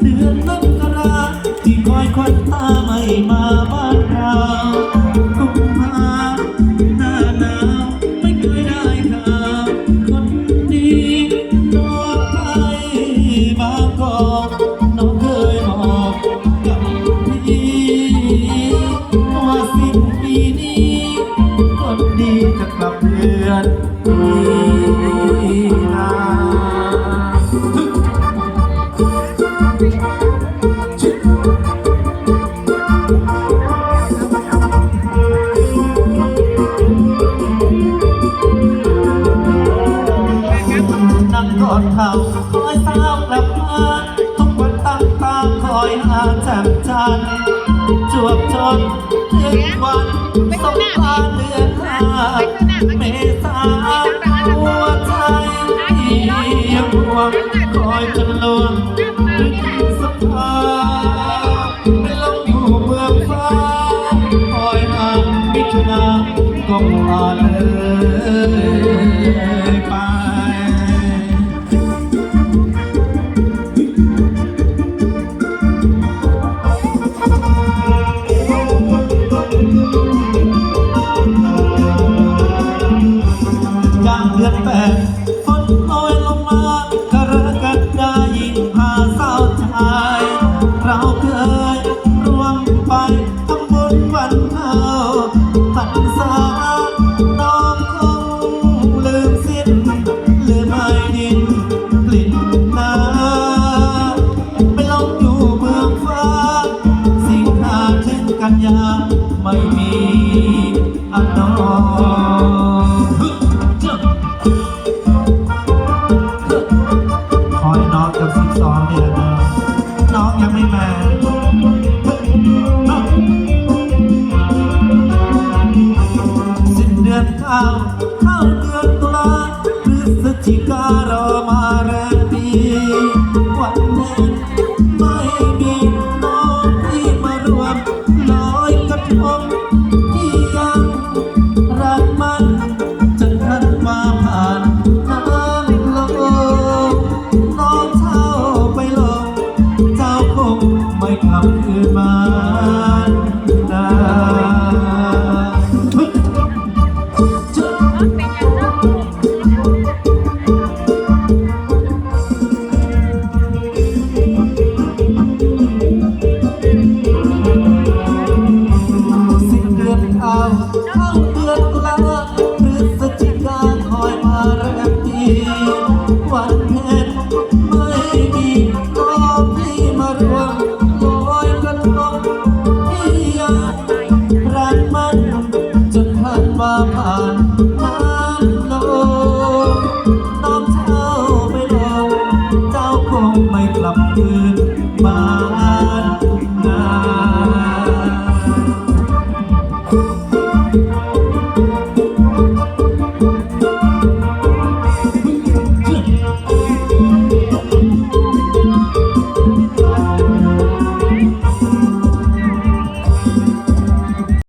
เดือนมกราที่คอยควันตาไม่มา อนั่งกอดเข่าคอยสาวกลับมาทุกวันตั้งตาคอยหาแจ่มจันทร์จวบจนถึงวันสงกรานต์เดือนห้าเมษาหัวใจยังห่วงคอยจนลวงสภาไม่ลงอยู่เมืองฟ้าคอยหามิถุนาก็มาเลยไป กันยาไม่มีอันนอนคอยน้องกับสิบสองนี่แหละนะน้องยังไม่มาสิ้นเดือนเก้าเข้าเดือนตุลาพฤศจิการอมาแรมปีวันเพ็ญไมปี